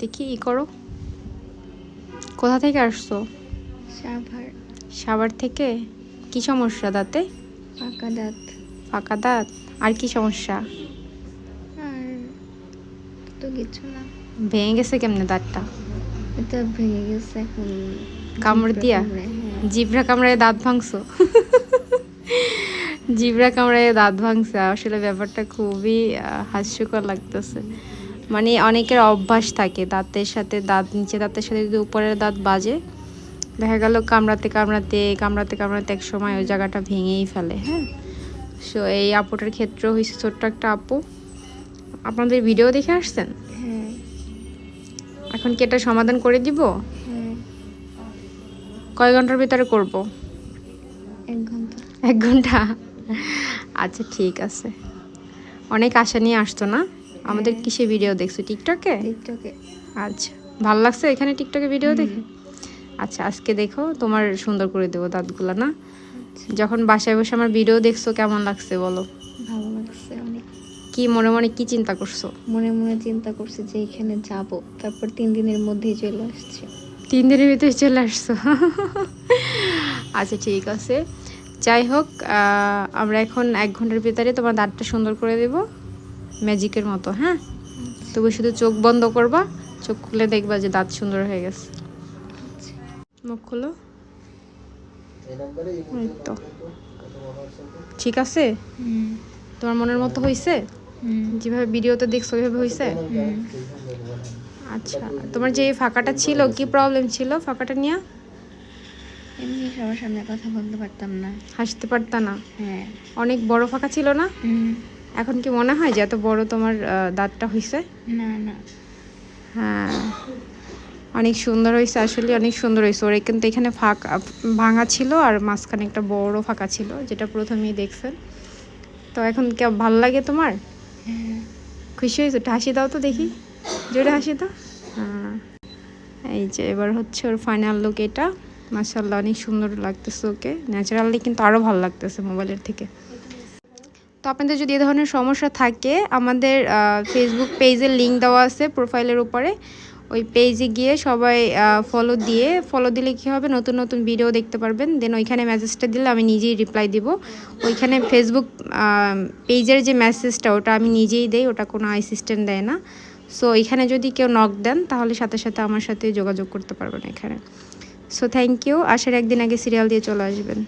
দেখি ই করো। কোথা থেকে আসছো? সাভার। সাভার থেকে? কি সমস্যা দাঁতে? পাকা দাঁত। পাকা দাঁত? আর কি সমস্যা? আর তো কিছু না। ভেঙে গেছে কেমনে দাঁতটা? এটা ভেঙে গেছে এখন কামড় দিয়া? হ্যাঁ। কামড়ায় দাঁত ভাঙছো? জিভরা কামড়ায় দাঁত ভাঙছে। আসলে ব্যাপারটা খুবই হাস্যকর লাগতেছে। মানে অনেকের অভ্যাস থাকে দাঁতের সাথে দাঁত নিচে দাঁতের সাথে যদি উপরের দাঁত বাজে দেখা গেল কামড়াতে কামড়াতে কামড়াতে কামড়াতে এক সময় ওই জায়গাটা ভেঙেই ফেলে হ্যাঁ? সো এই আপুটার ক্ষেত্রে হয়েছে ছোট্ট একটা আপু। আপনাদের ভিডিও দেখে আসছেন? হ্যাঁ। এখন কি এটা সমাধান করে দিব? হ্যাঁ। কয় ঘণ্টার ভিতরে করব? এক ঘণ্টা। এক ঘণ্টা? আচ্ছা ঠিক আছে। অনেক আশা নিয়ে আসতো না? আমাদের হ্যাঁ। কিসে ভিডিও দেখছ? টিকটকে টিকটকে আচ্ছা। ভালো লাগছে এখানে টিকটকে ভিডিও দেখে? আচ্ছা আজকে দেখো তোমার সুন্দর করে দেবো দাঁতগুলো না? আচ্ছা, যখন বাসায় বসে আমার ভিডিও দেখছ কেমন লাগছে বলো? ভালো লাগছে অনেক। কি মনে মনে কি চিন্তা করছ? মনে মনে চিন্তা করছি যে এখানে যাব। তারপর তিন দিনের মধ্যেই চলে আসছে। তিন দিনের ভিতরে চলে আসছো? আচ্ছা ঠিক আছে। যাই হোক আমরা এখন এক ঘণ্টার ভিতরে তোমার দাঁতটা সুন্দর করে দেব। ম্যাজিকের মতো হ্যাঁ? তবু শুধু চোখ বন্ধ করবা চোখ খুলে দেখবা যে দাঁত সুন্দর হয়ে গেছে। মুখ খুলো। তো। ঠিক আছে? তোমার মনের মতো হয়েছে যেভাবে ভিডিওতে দেখছ ওইভাবে হয়েছে। আচ্ছা তোমার যে ফাঁকাটা ছিল কি প্রবলেম ছিল ফাঁকাটা নিয়ে? এমনি সবার সামনে কথা বলতে পারতাম না। হাসতে পারতাম না? হ্যাঁ। অনেক বড় ফাঁকা ছিল না? এখন কি মনে হয় যে এত বড় তোমার দাঁতটা হয়েছে না না। হ্যাঁ। অনেক সুন্দর হয়েছে আসলে অনেক সুন্দর হয়েছে ওর কিন্তু এখানে ফাঁকা ভাঙা ছিল আর মাঝখানে একটা বড় ফাঁকা ছিল যেটা প্রথমেই দেখছেন। তো এখন কে ভালো লাগে তোমার? হ্যাঁ। খুশি হয়েছে? একটু হাসি দাও তো দেখি। জোরে হাসি দাও। হ্যাঁ। এই যে এবার হচ্ছে ওর ফাইনাল লুক এটা। মাসাল্লাহ অনেক সুন্দর লাগতেছে ওকে। ন্যাচারালি কিন্তু আরও ভালো লাগতেছে মোবাইলের থেকে। তো আপনাদের যদি এ ধরনের সমস্যা থাকে, আমাদের ফেসবুক পেজের লিঙ্ক দেওয়া আছে প্রোফাইলের উপরে। ওই পেজে গিয়ে সবাই ফলো দিয়ে ফলো দিলে কী হবে? নতুন নতুন ভিডিও দেখতে পারবেন। দেন ওইখানে মেসেজটা দিলে আমি নিজেই রিপ্লাই দিব। ওইখানে ফেসবুক পেজের যে মেসেজটা ওটা আমি নিজেই দেই, ওটা কোনো অ্যাসিস্ট্যান্ট দেয় না। সো এখানে যদি কেউ নক দেন, তাহলে সাথে সাথে আমার সাথে যোগাযোগ করতে পারবেন এখানে। সো থ্যাংক ইউ আসার একদিন আগে সিরিয়াল দিয়ে চলে আসবেন।